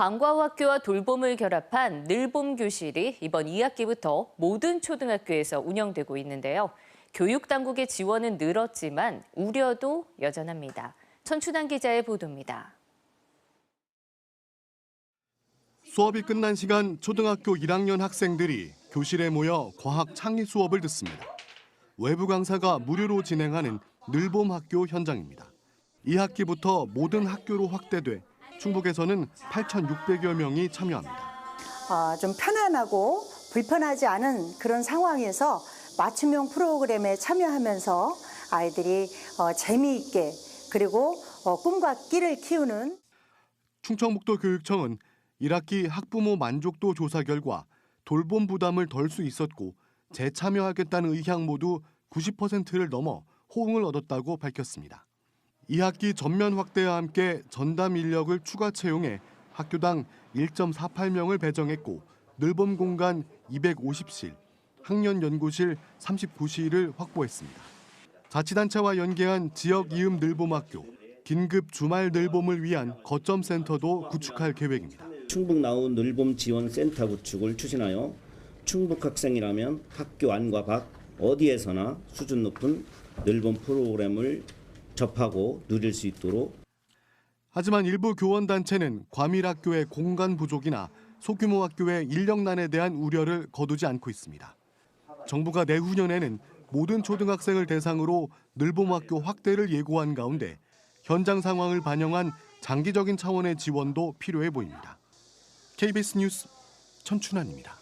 방과후 학교와 돌봄을 결합한 늘봄 교실이 이번 2학기부터 모든 초등학교에서 운영되고 있는데요. 교육 당국의 지원은 늘었지만 우려도 여전합니다. 천춘환 기자의 보도입니다. 수업이 끝난 시간 초등학교 1학년 학생들이 교실에 모여 과학 창의 수업을 듣습니다. 외부 강사가 무료로 진행하는 늘봄 학교 현장입니다. 2학기부터 모든 학교로 확대돼 충북에서는 8,600여 명이 참여합니다. 어, 좀 편안하고 불편하지 않은 그런 상황에서 맞춤형 프로그램에 참여하면서 아이들이 어, 재미있게 그리고 어, 꿈과 끼를 키우는 충청북도 교육청은 1학기 학부모 만족도 조사 결과 돌봄 부담을 덜 수 있었고 재참여하겠다는 의향 모두 90%를 넘어 호응을 얻었다고 밝혔습니다. 2학기 전면 확대와 함께 전담 인력을 추가 채용해 학교당 1.48명을 배정했고 늘봄 공간 250실, 학년 연구실 39실을 확보했습니다. 자치단체와 연계한 지역 이음 늘봄학교, 긴급 주말 늘봄을 위한 거점 센터도 구축할 계획입니다. 충북 나우 늘봄 지원 센터 구축을 추진하여 충북 학생이라면 학교 안과 밖 어디에서나 수준 높은 늘봄 프로그램을 접하고 누릴 수 있도록 하지만 일부 교원 단체는 과밀 학교의 공간 부족이나 소규모 학교의 인력난에 대한 우려를 거두지 않고 있습니다. 정부가 내후년에는 모든 초등학생을 대상으로 늘봄학교 확대를 예고한 가운데 현장 상황을 반영한 장기적인 차원의 지원도 필요해 보입니다. KBS 뉴스 천춘환입니다.